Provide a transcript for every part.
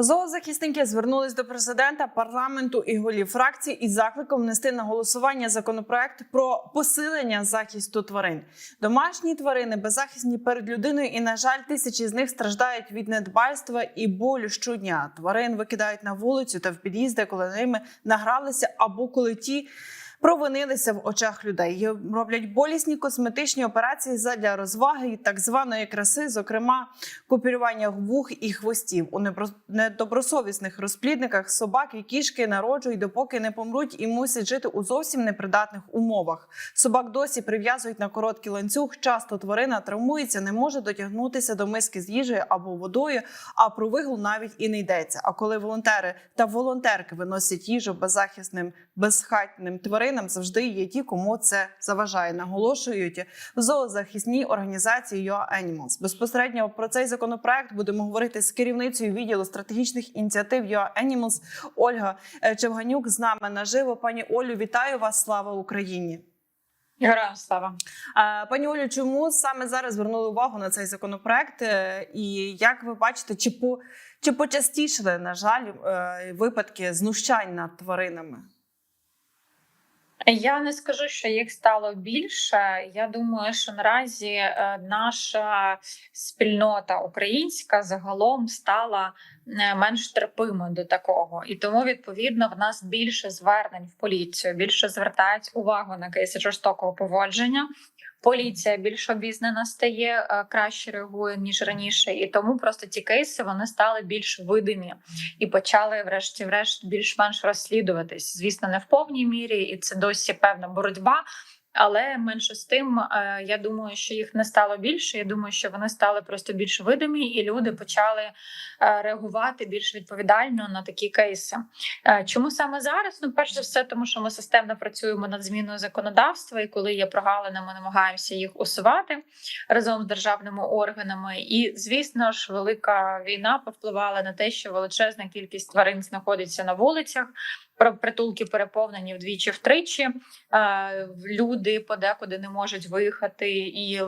Зоозахисники звернулись до президента, парламенту і голів фракцій із закликом внести на голосування законопроект про посилення захисту тварин. Домашні тварини беззахисні перед людиною, і на жаль, тисячі з них страждають від недбальства і болю щодня. Тварин викидають на вулицю та в під'їзди, коли ними награлися або коли ті. Провинилися в очах людей. Роблять болісні косметичні операції задля розваги і так званої краси, зокрема купірування вух і хвостів у недобросовісних розплідниках собак і кішки народжують, допоки не помруть і мусять жити у зовсім непридатних умовах. Собак досі прив'язують на короткий ланцюг. Часто тварина травмується, не може дотягнутися до миски з їжею або водою, а про вигул навіть і не йдеться. А коли волонтери та волонтерки виносять їжу беззахисним, безхатним тваринам, завжди є ті, кому це заважає. Наголошують в зоозахисній організації Your Animals. Безпосередньо про цей законопроект будемо говорити з керівницею відділу стратегічних ініціатив Your Animals Ольга е, Чевганюк з нами наживо. Пані Олю, вітаю вас! Слава Україні! Героям слава. Пані Олю, чому саме зараз звернули увагу на цей законопроект? Е, І як ви бачите, чи по чи почастішили, на жаль, е, випадки знущань над тваринами? Я не скажу, що їх стало більше. Я думаю, що наразі е, наша спільнота українська загалом стала менш терпимою до такого, і тому відповідно в нас більше звернень в поліцію, більше звертають увагу на кейси жорстокого поводження. Поліція більш обізнана стає, е, краще реагує ніж раніше, і тому просто ті кейси вони стали більш видимі і почали, врешті-решт, більш-менш розслідуватись. Звісно, не в повній мірі, і це досі певна боротьба. Але менше з тим, е, я думаю, що їх не стало більше. Я думаю, що вони стали просто більш видимі, і люди почали е, реагувати більш відповідально на такі кейси. Е, Чому саме зараз? Ну, перш за все, тому що ми системно працюємо над зміною законодавства, і коли є прогалини, ми намагаємося їх усувати разом з державними органами. І звісно ж, велика війна повпливала на те, що величезна кількість тварин знаходиться на вулицях. Притулки переповнені вдвічі втричі. Люди подекуди не можуть виїхати і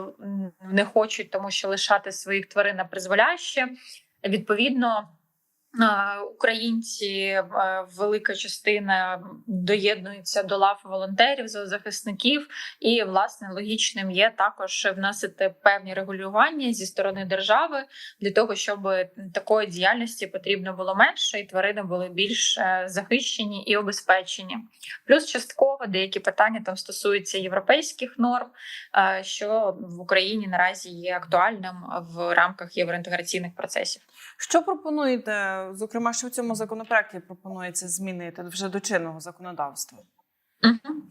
не хочуть, тому що лишати своїх тварин на призволяще. Відповідно, українці е, велика частина доєднується до лав волонтерів, зоозахисників, і власне логічним є також вносити певні регулювання зі сторони держави для того, щоб такої діяльності потрібно було менше, і тварини були більш е, захищені і обезпечені. Плюс частково деякі питання там стосуються європейських норм, е, що в Україні наразі є актуальним в рамках євроінтеграційних процесів. Що пропонуєте? Зокрема, що в цьому законопроекті пропонується змінити вже до чинного законодавства? Мгм.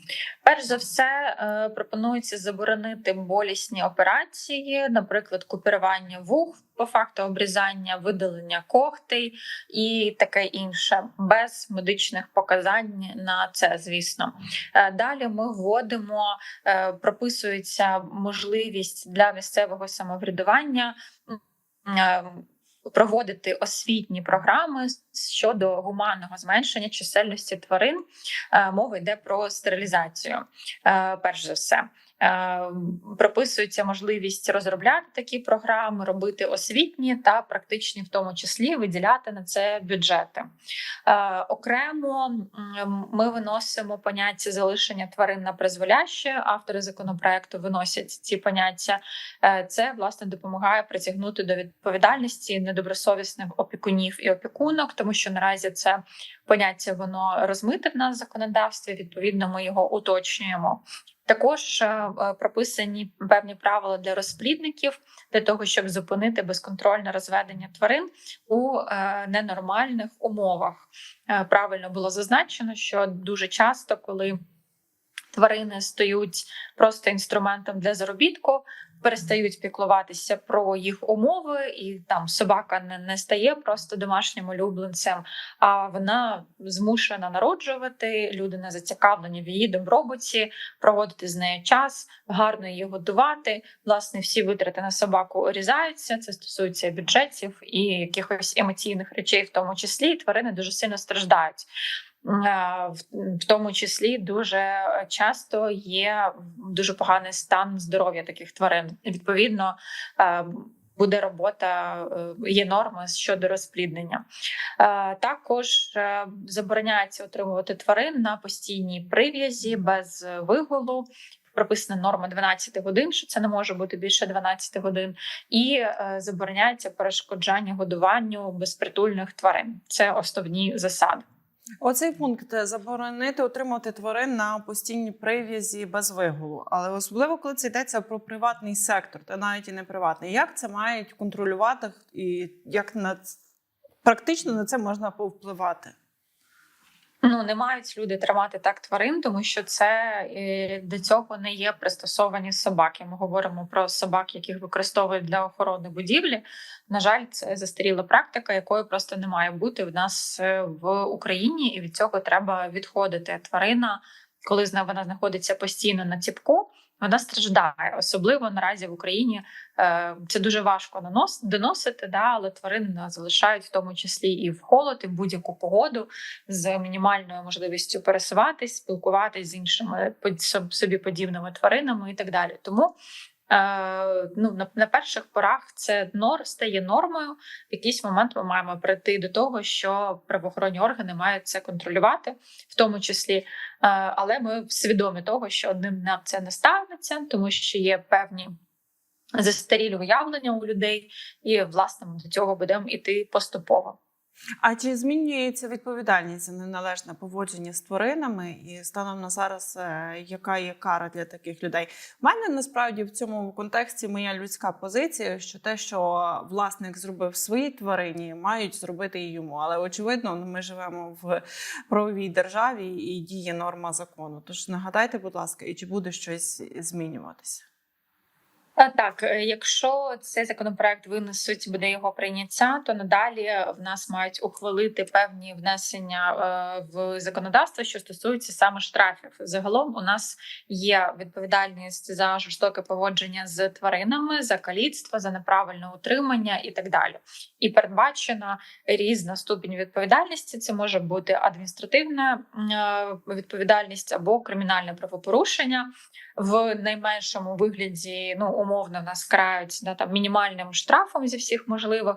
Перш за все, е, пропонується заборонити болісні операції, наприклад, купірування вух по факту обрізання, видалення когтей і таке інше, без медичних показань на це, звісно. Е, Далі ми вводимо, е, прописується можливість для місцевого самоврядування. Проводити освітні програми щодо гуманного зменшення чисельності тварин Е, мова йде про стерилізацію. Е, Перш за все, прописується можливість розробляти такі програми, робити освітні та практичні, в тому числі виділяти на це бюджети. Е, Окремо ми виносимо поняття залишення тварин на призволяще. Автори законопроекту виносять ці поняття. Е, Це власне допомагає притягнути до відповідальності недобросовісних опікунів і опікунок, тому що наразі це поняття воно розмите в нас законодавстві. Відповідно, ми його уточнюємо. Також е, е, прописані певні правила для розплідників для того, щоб зупинити безконтрольне розведення тварин у е, ненормальних умовах. Правильно було зазначено, що дуже часто, коли тварини стають просто інструментом для заробітку, перестають піклуватися про їх умови, і там собака не, не стає просто домашнім улюбленцем, а вона змушена народжувати. Люди не зацікавлені в її добробуті, проводити з нею час, гарно її годувати. Власне, всі витрати на собаку урізаються. Це стосується бюджетів і якихось емоційних речей, в тому числі і тварини дуже сильно страждають. Е, В тому числі дуже часто є дуже поганий стан здоров'я таких тварин. Відповідно, е, буде робота, е, є норми щодо розпліднення. Також забороняється отримувати тварин на постійній прив'язі без вигулу. Прописана норма 12 годин, що це не може бути більше 12 годин, і забороняється перешкоджання годуванню безпритульних тварин. Це основні засади. Оцей пункт е, заборонити отримати тварин на постійні прив'язі без вигулу, але особливо коли це йдеться про приватний сектор, та навіть і не приватний. Як це мають контролювати і як на практично на це можна повпливати? Ну не мають люди тримати так тварин, тому що це е, до цього не є пристосовані собаки. Ми говоримо про собак, яких використовують для охорони будівлі. На жаль, це застаріла практика, якої просто не має бути в нас е, в Україні, і від цього треба відходити. Тварина, коли вона знаходиться постійно на ціпку. Вона страждає, особливо наразі в Україні е, це дуже важко нанос, доносити, да, але тварини нас залишають в тому числі і в холод, і в будь-яку погоду з мінімальною можливістю пересуватись, спілкуватись з іншими собі подібними тваринами і так далі. Тому е, ну, на, перших порах це нор стає нормою. В якийсь момент ми маємо прийти до того, що правоохоронні органи мають це контролювати, в тому числі. Е, але ми свідомі того, що одним днем це не станеться, тому що є певні. Застарілі уявлення у людей, і власне до цього будемо іти поступово. А чи змінюється відповідальність за неналежне поводження з тваринами? І станом на зараз, е, яка є кара для таких людей? У мене насправді в цьому контексті моя людська позиція, що те, що власник зробив своїй тварині, мають зробити і йому. Але очевидно, ми живемо в правовій державі і діє норма закону. Тож нагадайте, будь ласка, і чи буде щось змінюватися? А, Так, е, якщо цей законопроект винесуть, буде його прийняття, то надалі в нас мають ухвалити певні внесення е, в законодавство, що стосується саме штрафів. Загалом у нас є відповідальність за жорстоке поводження з тваринами, за каліцтво, за неправильне утримання і так далі. І передбачена різна ступінь відповідальності. Це може бути адміністративна е, відповідальність або кримінальне правопорушення в найменшому вигляді, ну умовно, нас карають да, там мінімальним штрафом зі всіх можливих.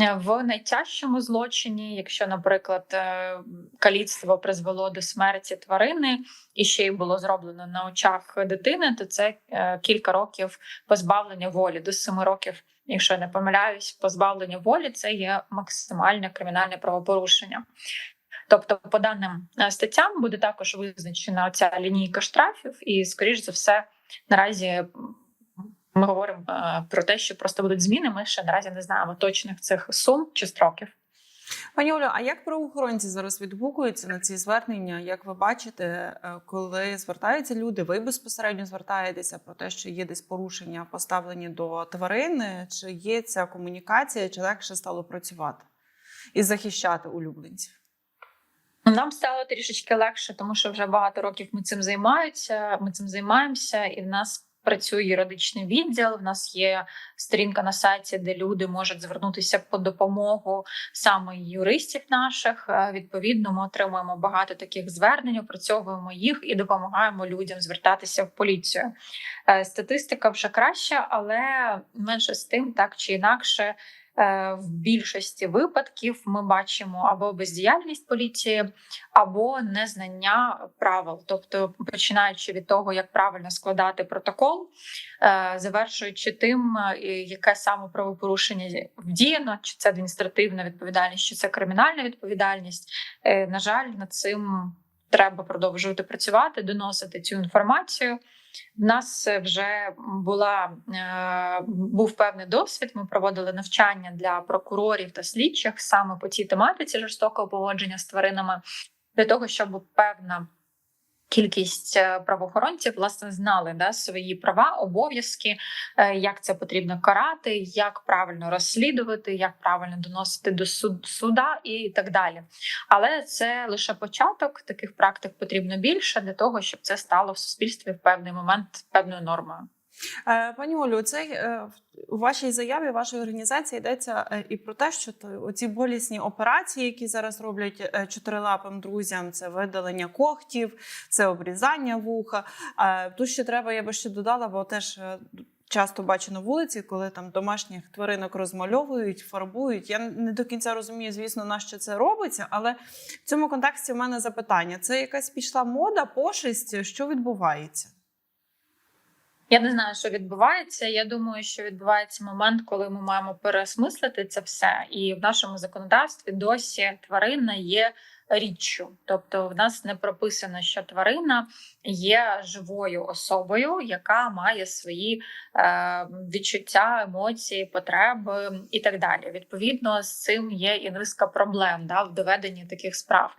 Е, В найтяжчому злочині, якщо, наприклад, е, каліцтво призвело до смерті тварини і ще й було зроблено на очах дитини, то це е, кілька років позбавлення волі до семи років. Якщо я не помиляюсь, позбавлення волі це є максимальне кримінальне правопорушення. Тобто, по даним статтям буде також визначена ця лінійка штрафів, і, скоріш за все, наразі ми говоримо е, про те, що просто будуть зміни. Ми ще наразі не знаємо точних цих сум чи строків. Пані Олю, а як правоохоронці зараз відгукуються на ці звернення? Як ви бачите, е, коли звертаються люди, ви безпосередньо звертаєтеся про те, що є десь порушення поставлені до тварини, чи є ця комунікація, чи легше стало працювати і захищати улюбленців? Нам стало трішечки легше, тому що вже багато років ми цим займаються. Ми цим займаємося, і в нас працює юридичний відділ. В нас є сторінка на сайті, де люди можуть звернутися по допомогу саме юристів наших. Е, Відповідно, ми отримуємо багато таких звернень, опрацьовуємо їх і допомагаємо людям звертатися в поліцію. Е, Статистика вже краща, але менше з тим, так чи інакше. Е, В більшості випадків ми бачимо або бездіяльність поліції, або незнання правил, тобто починаючи від того, як правильно складати протокол, е, завершуючи тим, е, яке саме правопорушення вдіяно, чи це адміністративна відповідальність, чи це кримінальна відповідальність. На жаль, над цим треба продовжувати працювати, доносити цю інформацію. В нас вже була е, був певний досвід. Ми проводили навчання для прокурорів та слідчих саме по цій тематиці жорстокого поводження з тваринами, для того, щоб певна кількість е, правоохоронців власне знали да, свої права, обов'язки, е, як це потрібно карати, як правильно розслідувати, як правильно доносити до суд, суда і так далі. Але це лише початок. Таких практик потрібно більше для того, щоб це стало в суспільстві в певний момент певною нормою. Е, Пані Олю, цей е, у вашій заяві вашої організації йдеться е, і про те, що оці болісні операції, які зараз роблять чотирилапим друзям, це видалення когтів, це обрізання вуха. Тут ще треба, я би ще додала, бо теж. часто бачу на вулиці, коли там домашніх тваринок розмальовують, фарбують. Я не до кінця розумію, звісно, на що це робиться, але в цьому контексті в мене запитання: це якась пішла мода, пошесть, що відбувається? Я не знаю, що відбувається. Я думаю, що відбувається момент, коли ми маємо переосмислити це все. І в нашому законодавстві досі тварина є річчю. Тобто, в нас не прописано, що тварина є живою особою, яка має свої е, відчуття, емоції, потреби і так далі. Відповідно, з цим є і низка проблем да, в доведенні таких справ.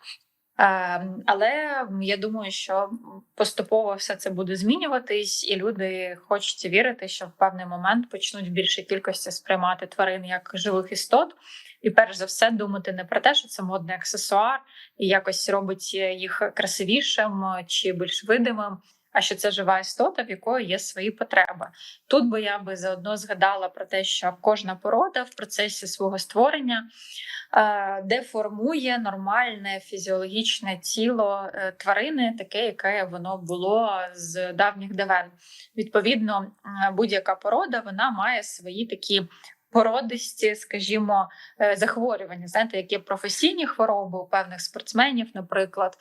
Е, Але я думаю, що поступово все це буде змінюватись, і люди хочуть вірити, що в певний момент почнуть в більшій кількості сприймати тварин як живих істот, і перш за все думати не про те, що це модний аксесуар і якось робить їх красивішим чи більш видимим. А що це жива істота, в якої є свої потреби. Тут би я би заодно згадала про те, що кожна порода в процесі свого створення е, деформує нормальне фізіологічне тіло е, тварини, таке, яке воно було з давніх давен. Відповідно, будь-яка порода вона має свої такі. Породисті, скажімо, е, захворювання, знаєте, які професійні хвороби у певних спортсменів, наприклад,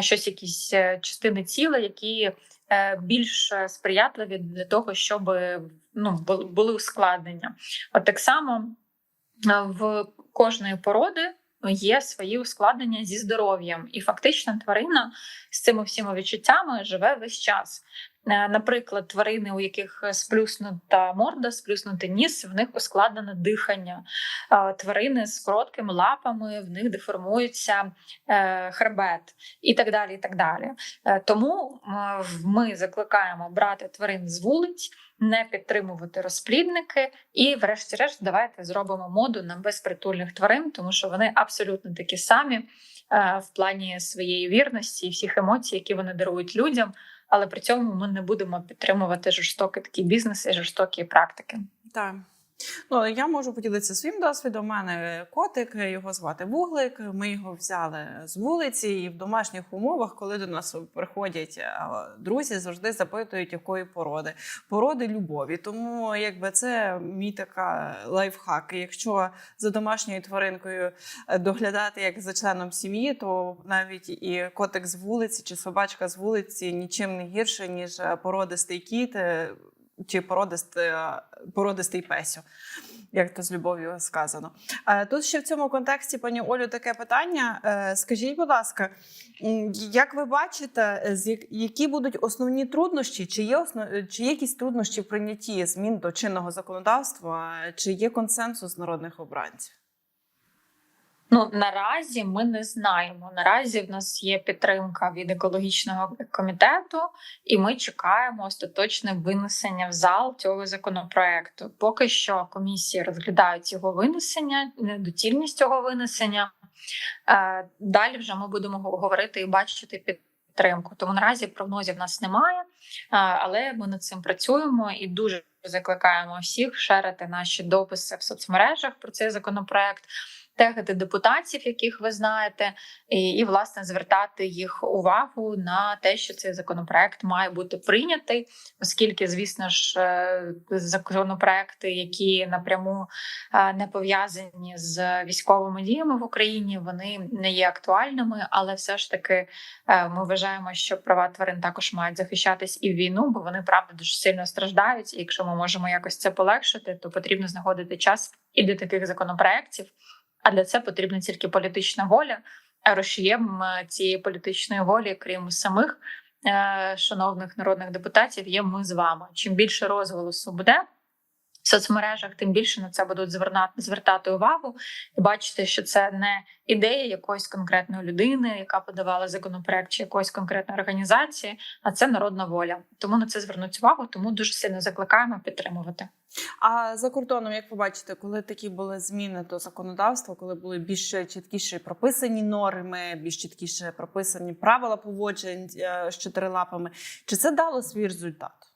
щось, якісь е, частини тіла, які е, більш сприятливі для того, щоб ну, були ускладнення. От так само в кожної породи є свої ускладнення зі здоров'ям, і фактично тварина з цими всіма відчуттями живе весь час. Е, Наприклад, тварини, у яких сплюснута морда, сплюснутий ніс, в них ускладнене дихання. Е, Тварини з короткими лапами, в них деформується е, хребет і так далі. І так далі. Тому ми закликаємо брати тварин з вулиць, не підтримувати розплідники, і, врешті-решт, давайте зробимо моду на безпритульних тварин, тому що вони абсолютно такі самі в плані своєї вірності і всіх емоцій, які вони дарують людям. Але при цьому ми не будемо підтримувати жорстокий такий бізнес і жорстокі практики. Так. Ну, я можу поділитися своїм досвідом. У мене котик, його звати Вуглик. Ми його взяли з вулиці, і в домашніх умовах, коли до нас приходять е, друзі, завжди запитують, якої породи. Породи любові. Тому якби це мій така лайфхак. Якщо за домашньою тваринкою е, доглядати як за членом сім'ї, то навіть і котик з вулиці чи собачка з вулиці нічим не гірше, ніж е, породистий кіт. Е, чи породистий, породистий песю, як то з любов'ю сказано. Е, Тут ще в цьому контексті, пані Олю, таке питання. Е, Скажіть, будь ласка, як ви бачите, е, які будуть основні труднощі? Чи є основ... чи є якісь труднощі в прийнятті змін до чинного законодавства? Чи є консенсус народних обранців? Ну наразі ми не знаємо. Наразі в нас є підтримка від екологічного комітету, і ми чекаємо остаточне винесення в зал цього законопроекту. Поки що комісії розглядають його винесення, недоцільність цього винесення. Е, Далі вже ми будемо говорити і бачити підтримку. Тому наразі прогнозів нас немає, е, але ми над цим працюємо і дуже закликаємо всіх шерити наші дописи в соцмережах про цей законопроект тегати депутатів, яких ви знаєте, і, і власне звертати їх увагу на те, що цей законопроект має бути прийнятий, оскільки, звісно ж, е, законопроекти, які напряму е, не пов'язані з військовими діями в Україні, вони не є актуальними, але все ж таки е, ми вважаємо, що права тварин також мають захищатись і в війну, бо вони правда дуже сильно страждають. І якщо ми можемо якось це полегшити, то потрібно знаходити час і до таких законопроєктів. А для це потрібна тільки політична воля. А Рушієм е, цієї політичної волі, крім самих е, шановних народних депутатів, є ми з вами. Чим більше розголосу буде в соцмережах, тим більше на це будуть зверна- звертати увагу і бачити, що це не ідея якоїсь конкретної людини, яка подавала законопроект чи якоїсь конкретної організації, а це народна воля. Тому на це звернуть увагу. Тому дуже сильно закликаємо підтримувати. А за кордоном, як ви бачите, коли такі були зміни до законодавства, коли були більш чіткіше прописані норми, більш чіткіше прописані правила поводжень е, з чотирилапами, чи це дало свій результат?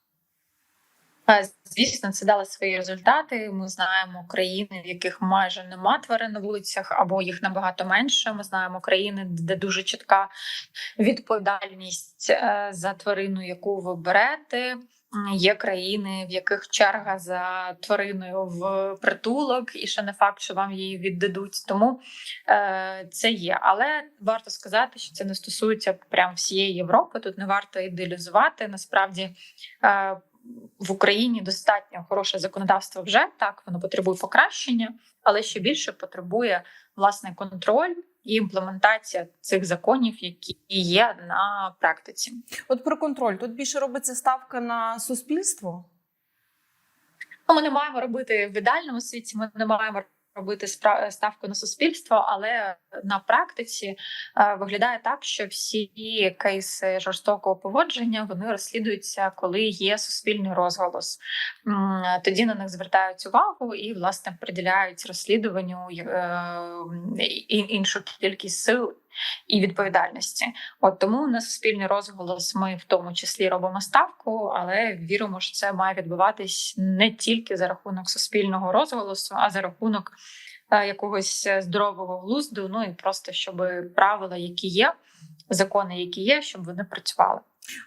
Звісно, це дало свої результати. Ми знаємо країни, в яких майже нема тварин на вулицях, або їх набагато менше. Ми знаємо країни, де дуже чітка відповідальність е, за тварину, яку ви берете. Є країни, в яких черга за твариною в притулок, і ще не факт, що вам її віддадуть. Тому е, це є. Але варто сказати, що це не стосується прям всієї Європи. Тут не варто ідеалізувати. Насправді е, в Україні достатньо хороше законодавство вже так, воно потребує покращення, але ще більше потребує власне контроль і імплементація цих законів, які є на практиці. От про контроль тут більше робиться ставка на суспільство. Ну, ми не маємо робити в ідеальному світі. Ми не маємо робити ставку на суспільство, але на практиці е, виглядає так, що всі кейси жорстокого поводження вони розслідуються, коли є суспільний розголос. Тоді на них звертають увагу і власне приділяють розслідуванню е, іншу кількість сил. І відповідальності, от тому на суспільний розголос ми в тому числі робимо ставку, але віримо, що це має відбуватись не тільки за рахунок суспільного розголосу, а за рахунок е, якогось здорового глузду. Ну і просто щоб правила, які є, закони, які є, щоб вони працювали.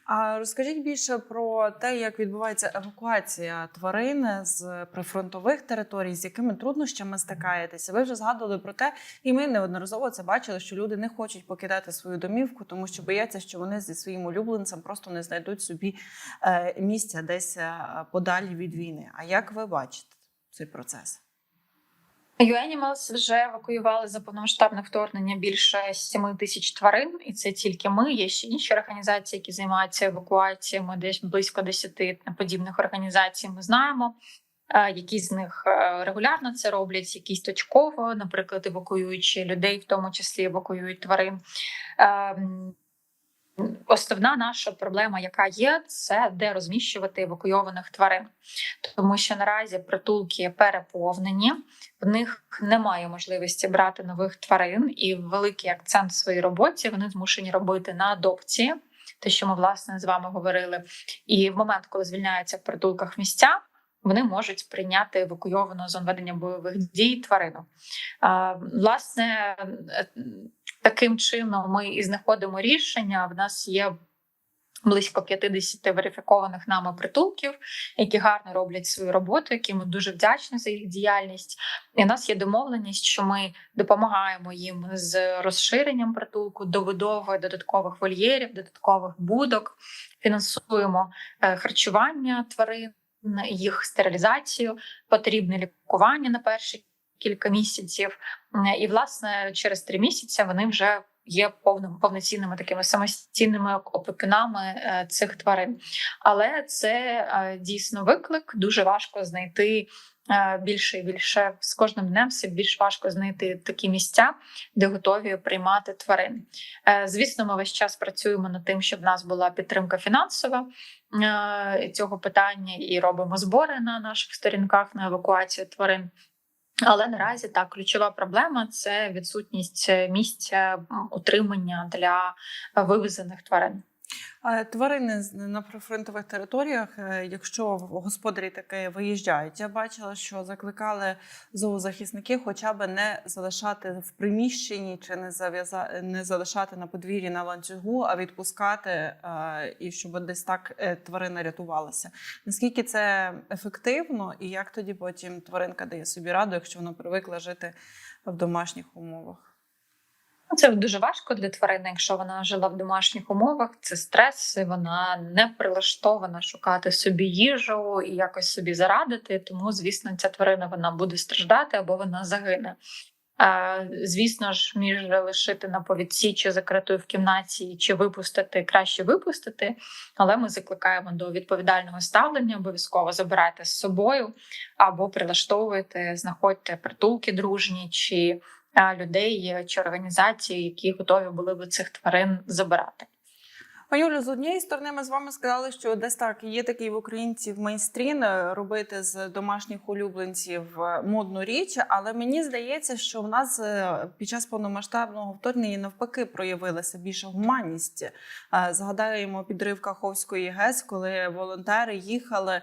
А розкажіть більше про те, як відбувається евакуація тварин з прифронтових територій, з якими труднощами стикаєтеся. Ви вже згадували про те, і ми неодноразово це бачили, що люди не хочуть покидати свою домівку, тому що бояться, що вони зі своїм улюбленцем просто не знайдуть собі е, місця десь е, подалі від війни. А як ви бачите цей процес? UAnimals вже евакуювали за повномасштабне вторгнення більше 7 тисяч тварин, і це тільки ми. Є ще інші організації, які займаються евакуаціями. Десь близько 10 подібних організацій. Ми знаємо. Е, Які з них е, регулярно це роблять, якісь точково, наприклад, евакуюючи людей, в тому числі евакуюють тварин. Основна наша проблема, яка є, це де розміщувати евакуйованих тварин, тому що наразі притулки переповнені, в них немає можливості брати нових тварин, і великий акцент в своїй роботі вони змушені робити на адопції, те, що ми власне з вами говорили. І в момент, коли звільняються в притулках місця, вони можуть прийняти евакуйовану з ведення бойових дій тварину. Власне, е, таким чином ми і знаходимо рішення. В нас є близько 50 верифікованих нами притулків, які гарно роблять свою роботу, які ми дуже вдячні за їх діяльність. І у нас є домовленість, що ми допомагаємо їм з розширенням притулку, добудовою додаткових вольєрів, додаткових будок, фінансуємо е, харчування тварин, їх стерилізацію, потрібне лікування на перші кілька місяців. І, власне, через три місяці вони вже є повним повноцінними такими самостійними опікунами е, цих тварин. Але це е, дійсно виклик. Дуже важко знайти більше і більше з кожним днем все більш важко знайти такі місця, де готові приймати тварин. Е, Звісно, ми весь час працюємо над тим, щоб в нас була підтримка фінансова е, цього питання, і робимо збори на наших сторінках на евакуацію тварин. Але наразі так ключова проблема це відсутність е, місця утримання для е, вивезених тварин. Тварини на прифронтових територіях, е, якщо господарі таки виїжджають, я бачила, що закликали зоозахисники хоча б не залишати в приміщенні чи не зав'яза... не залишати на подвір'ї на ланцюгу, а відпускати е, і щоб десь так е, тварина рятувалася. Наскільки це ефективно, і як тоді потім тваринка дає собі раду, якщо вона привикла жити в домашніх умовах? Ну, Це дуже важко для тварини, якщо вона жила в домашніх умовах. Це стрес, і вона не прилаштована шукати собі їжу і якось собі зарадити. Тому, звісно, ця тварина вона буде страждати або вона загине. Звісно ж, між лишити на повідці чи закритою в кімнаті, чи випустити краще випустити. Але ми закликаємо до відповідального ставлення. Обов'язково забирайте з собою або прилаштовуйте, знаходьте притулки дружні чи людей чи організації, які готові були би цих тварин забирати. Олю, з однієї сторони, ми з вами сказали, що десь так є такий в українців мейнстрін е, робити з домашніх улюбленців е, модну річ, але мені здається, що в нас е, під час повномасштабного вторгнення навпаки проявилася більша гуманність. Згадаємо підрив Каховської ГЕС, коли волонтери їхали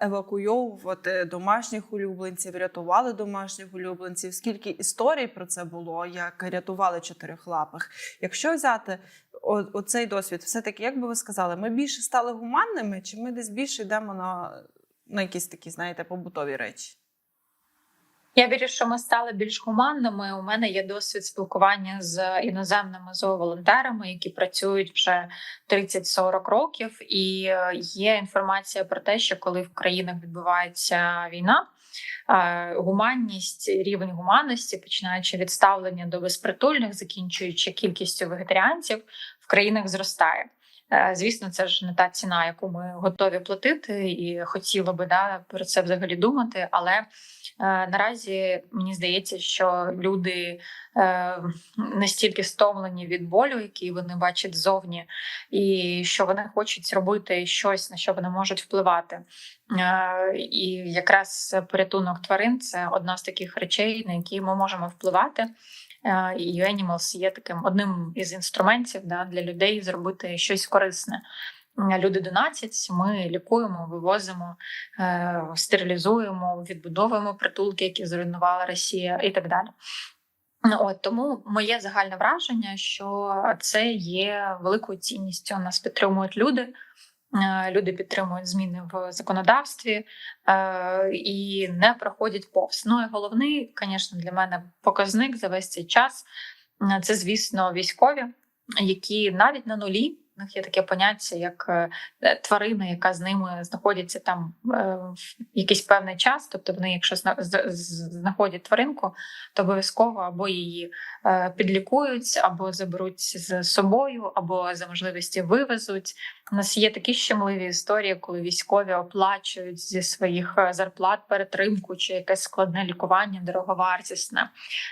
евакуйовувати домашніх улюбленців, рятували домашніх улюбленців. Скільки історій про це було, як рятували чотирьохлапих. Якщо взяти оцей досвід, все-таки, як би ви сказали, ми більше стали гуманними, чи ми десь більше йдемо на, на якісь такі, знаєте, побутові речі? Я вірю, що ми стали більш гуманними. У мене є досвід спілкування з іноземними зооволонтерами, які працюють вже 30-40 років. І е, є інформація про те, що коли в країнах відбувається війна, е, гуманність, рівень гуманності, починаючи від ставлення до безпритульних, закінчуючи кількістю вегетаріанців, в країнах зростає. Е, Звісно, це ж не та ціна, яку ми готові платити, і хотіло би да, про це взагалі думати. Але е, наразі мені здається, що люди е, настільки стомлені від болю, який вони бачать ззовні, і що вони хочуть робити щось, на що вони можуть впливати. Е, і якраз порятунок тварин це одна з таких речей, на які ми можемо впливати. Е, І Animals є таким одним із інструментів да, для людей зробити щось корисне. Люди донатять, ми лікуємо, вивозимо, е, стерилізуємо, відбудовуємо притулки, які зруйнувала Росія, і так далі. Ну, От тому моє загальне враження, що це є великою цінністю. Нас підтримують люди. Е, Люди підтримують зміни в законодавстві е, і не проходять повз. Ну і головний, звісно, для мене показник за весь цей час е, це, звісно, військові, які навіть на нулі. Них є таке поняття, як е, е, тварина, яка з ними знаходиться там е, в якийсь певний час. Тобто, вони, якщо знаходять тваринку, то обов'язково або її підлікують, або заберуть з собою, або за можливості вивезуть. У нас є такі щемливі історії, коли військові оплачують зі своїх зарплат перетримку чи якесь складне лікування, дороговартісне.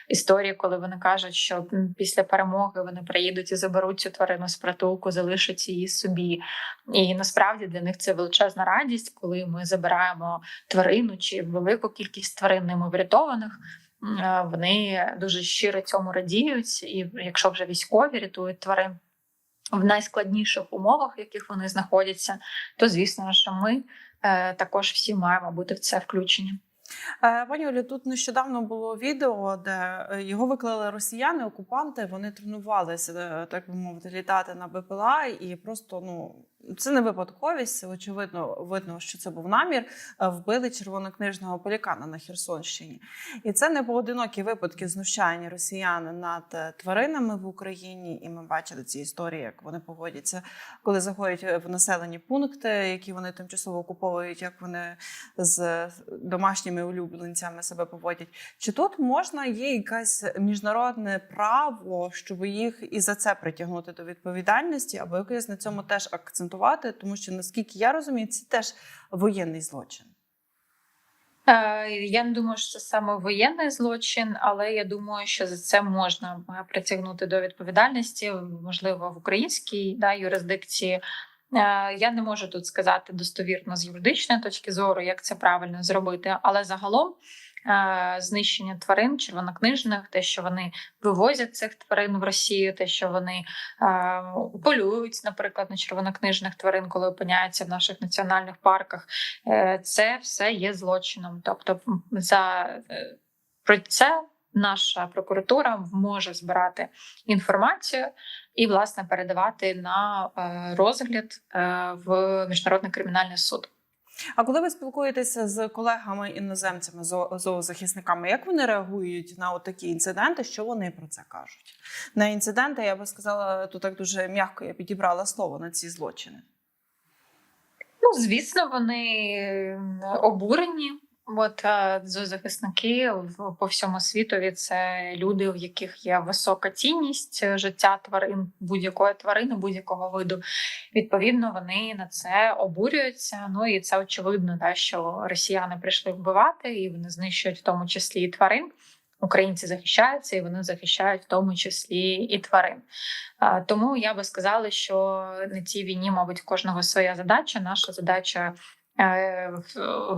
Історії, коли вони кажуть, що після перемоги вони приїдуть і заберуть цю тварину з притулку, залишать її собі. І насправді для них це величезна радість, коли ми забираємо тварину чи велику кількість тварин ними врятованих. Е, Вони дуже щиро цьому радіють, і якщо вже військові рятують тварин в найскладніших умовах, в яких вони знаходяться, то звісно, що ми е, також всі маємо бути в це включені. Е, Пані Олі, тут нещодавно було відео, де е, його виклали росіяни, окупанти. Вони тренувалися, е, так би мовити, літати на БПЛА, і просто ну це не випадковість. Очевидно видно, що це був намір. Е, Вбили червонокнижного полікана на Херсонщині, і це не поодинокі випадки знущання росіян над е, тваринами в Україні. І ми бачили ці історії, як вони поводяться, коли заходять е, в населені пункти, які вони тимчасово окуповують, як вони з домашніми улюбленцями себе поводять. Чи тут можна є якесь міжнародне право, щоб їх і за це притягнути до відповідальності, або якось на цьому теж акцентувати, тому що наскільки я розумію, це теж воєнний злочин. Е, Я не думаю, що це саме воєнний злочин, але я думаю, що за це можна е, притягнути до відповідальності, можливо, в українській да, юрисдикції. Е, Я не можу тут сказати достовірно з юридичної точки зору, як це правильно зробити, але загалом знищення тварин червонокнижних, те, що вони вивозять цих тварин в Росію, те, що вони е, полюють, наприклад, на червонокнижних тварин, коли опиняються в наших національних парках, е, це все є злочином. Тобто, за е, про це наша прокуратура може збирати інформацію і, власне, передавати на е, розгляд е, в міжнародний кримінальний суд. А коли ви спілкуєтеся з колегами іноземцями, зо- зоозахисниками, як вони реагують на такі інциденти? Що вони про це кажуть? На інциденти я би сказала, то так дуже м'яко я підібрала слово на ці злочини. Ну, звісно, вони обурені. От е, зоозахисники по всьому світові це люди, в яких є висока цінність е, життя тварин, будь-якої тварини, будь-якого виду. Відповідно, вони на це обурюються. Ну і це очевидно, да, що росіяни прийшли вбивати, і вони знищують в тому числі і тварин. Українці захищаються, і вони захищають в тому числі і тварин. Тому я би сказала, що на цій війні, мабуть, кожного своя задача. Наша задача е,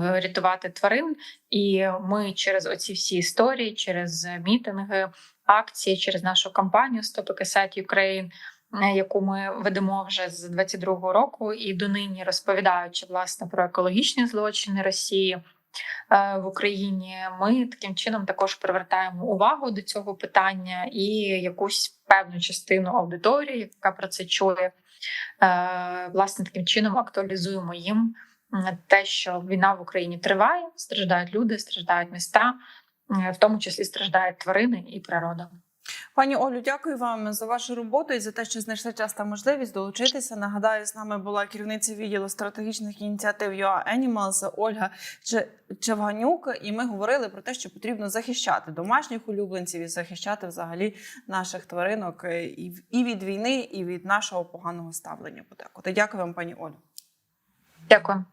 рятувати тварин, і ми через оці всі історії, через мітинги, акції, через нашу кампанію Stop Ecocide Ukraine, е, яку ми ведемо вже з 22-го року, і донині розповідаючи власне про екологічні злочини Росії. е, в Україні. Ми таким чином також привертаємо увагу до цього питання і якусь певну частину аудиторії, яка про це чує. е, Власне, таким чином актуалізуємо їм те, що війна в Україні триває, страждають люди, страждають міста, в тому числі страждають тварини і природа. Пані Олю, дякую вам за вашу роботу і за те, що знайшли час та можливість долучитися. Нагадаю, з нами була керівниця відділу стратегічних ініціатив UA Animals Ольга Че- Чевганюк. І ми говорили про те, що потрібно захищати домашніх улюбленців і захищати взагалі наших тваринок е, і від війни, і від нашого поганого ставлення. Подекуди. Дякую вам, пані Олю. Дякую.